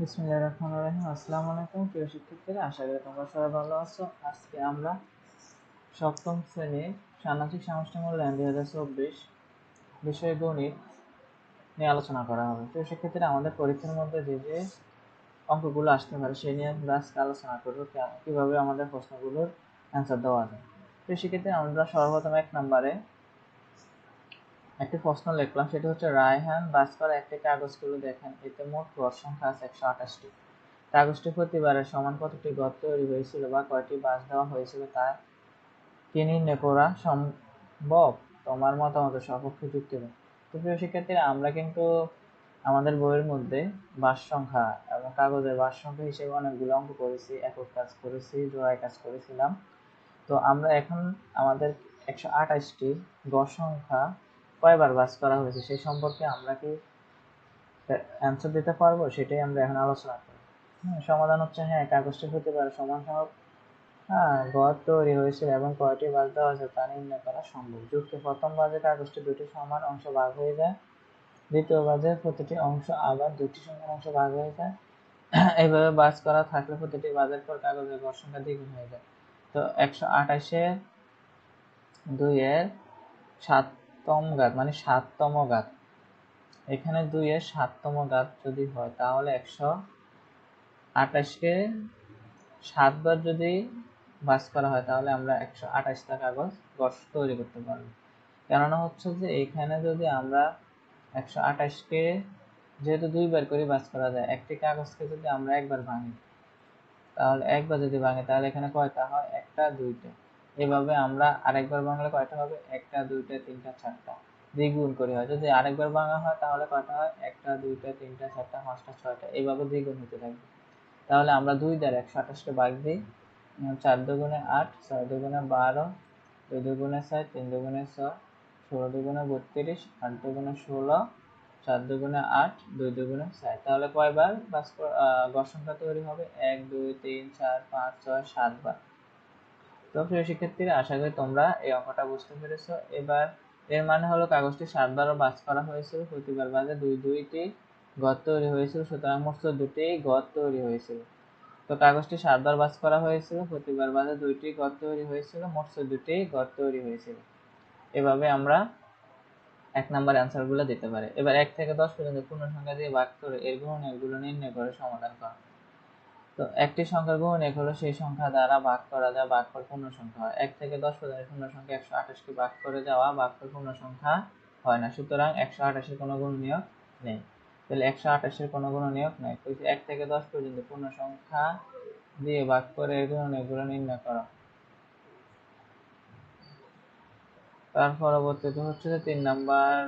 বিসমিল্লাহির রহমানির রহিম। আসসালামু আলাইকুম প্রিয় শিক্ষার্থীরা, আশা করি তোমরা সবাই ভালো আছো। আজকে আমরা সপ্তম শ্রেণির সামাজিক সমষ্টি মূল্যায়ন দুই হাজার চব্বিশ বিষয় গণিত নিয়ে আলোচনা করা হবে। প্রিয় শিক্ষার্থীরা, আমাদের পরীক্ষার মধ্যে যে যে অঙ্কগুলো আসতে পারে, সেই নিয়ে আমরা আজকে আলোচনা করব কীভাবে আমাদের প্রশ্নগুলোর অ্যান্সার দেওয়া যায়। প্রিয় শিক্ষার্থী আমরা সর্বপ্রথম এক নম্বরে একটি প্রশ্ন লিখলাম, সেটি হচ্ছে, রায়হান বাস করা একটি কাগজগুলো দেখেন, এতে মোট গড় সংখ্যা আছে একশো আঠাশটি। কাগজটি প্রতিবারের সমান কতটি গড় তৈরি হয়েছিল বা কয়টি বাস দেওয়া হয়েছিল তা কি নির্ণয় করা সম্ভব? তোমার মতামতের সপক্ষে যুক্তি তো প্রিয় শিক্ষার্থীরা, আমরা কিন্তু আমাদের বইয়ের মধ্যে বাস সংখ্যা এবং কাগজের বাস সংখ্যা হিসেবে অনেকগুলো অঙ্ক করেছি, একক কাজ করেছি, জোড়ায় কাজ করেছিলাম। তো আমরা এখন আমাদের একশো আঠাশটি গড় সংখ্যা কয়বার বাস করা হয়েছে, সেই সম্পর্কে আমরা কি অ্যান্সার দিতে পারব, সেটাই আমরা এখন আলোচনা করি সমাধান হচ্ছে হ্যাঁ কাগজটি হতে পারে, সমান সমান হ্যাঁ গড় তৈরি হয়েছিল এবং কয়টি বাস দেওয়া হয়েছে তা নির্ণয় করা সম্ভব। যুক্তি, প্রথম বাজে কাগজটি দুটি সমান অংশ ভাগ হয়ে যায়, দ্বিতীয় বাজে প্রতিটি অংশ আবার দুটি সমান অংশ ভাগ হয়ে যায়। এইভাবে বাস করা থাকলে প্রতিটি বাজের পর কাগজের গড় সংখ্যা দ্বিগুণ হয়ে যায়। তো একশো আঠাশে দুইয়ের সাত তম ঘাত মানে সাততম ঘাত এখানে দুই এর সাততম ঘাত যদি হয়, তাহলে একশো আঠাশকে সাতবার যদি বাস করা হয়, তাহলে আমরা একশো আঠাশটা কাগজ গস তৈরি করতে পারব। কেননা হচ্ছে যে, এখানে যদি আমরা একশো আঠাশকে যেহেতু দুইবার করে বাস করা যায়, একটি কাগজকে যদি আমরা একবার ভাঙি, তাহলে, একবার যদি ভাঙি, তাহলে এখানে কয়টা হয়? একটা, দুইটা। এভাবে আমরা আরেকবার বাংলা কয়টা হবে? একটা, দুইটা, তিনটা, চারটা। দ্বিগুণ করে হয়। যদি আরেকবার ভাঙা হয়, তাহলে কয়টা হয়? একটা, দুইটা, তিনটা, চারটা, পাঁচটা, ছয়টা। এইভাবে দ্বিগুণ হতে থাকবে। তাহলে আমরা দুই দ্বারা একশো আঠাশকে ভাগ দিই। চার দুগুণে আট, ছয় দুগুণে বারো, দুই দুগুণে ছয়, তিন দুগুণে ছয়, ষোলো দুগুণে বত্রিশ, আট দুগুণে ষোলো, চার দুগুণে আট, দুই দুগুণে ছয়। তাহলে কয়বার বাস গড় সংখ্যা তৈরি হবে? এক, দুই, তিন, চার, পাঁচ, ছয়, সাত বার। তো প্রিয় শিক্ষার্থীরা, আশা করি তোমরা এই অঙ্কটা বুঝতে পেরেছ। এবার এর মানে হলো কাগজটি সাতবারও বাজ করা হয়েছিল, প্রতিবার বাজে দুই, দুইটি গদ তৈরি হয়েছিল, সুতরাং মোট দুটি গদ তৈরি হয়েছিল। তো কাগজটি সাতবার বাজ করা হয়েছিল, প্রতিবার বাজে দুইটি গদ তৈরি হয়েছিল, মোট দুটি গদ তৈরি হয়েছিল। এভাবে আমরা এক নাম্বার অ্যান্সারগুলো দিতে পারি। এবার এক থেকে দশ পর্যন্ত পূর্ণ সংখ্যা দিয়ে ভাগ করে এর গুণনীয়কগুলো নির্ণয় করে সমাধান করা। তো একটি সংখ্যার গুণনীয়ক হলো সেই সংখ্যা দ্বারা ভাগ করা যায় ভাগফল পূর্ণ সংখ্যা হয় এক থেকে দশ পর্যন্ত পূর্ণ সংখ্যা একশো আঠাশকে ভাগ করে যাওয়া ভাগফল পূর্ণ সংখ্যা হয় না। সুতরাং একশো আঠাশের কোনো গুণনীয়ক নেই। তাহলে একশো আঠাশের কোনো গুণনীয়ক নেই। এক থেকে দশ পর্যন্ত পূর্ণ সংখ্যা দিয়ে ভাগ করে এর গুণনীয়কগুলো নির্ণয় করা। তার পরবর্তীতে হচ্ছে যে তিন নাম্বার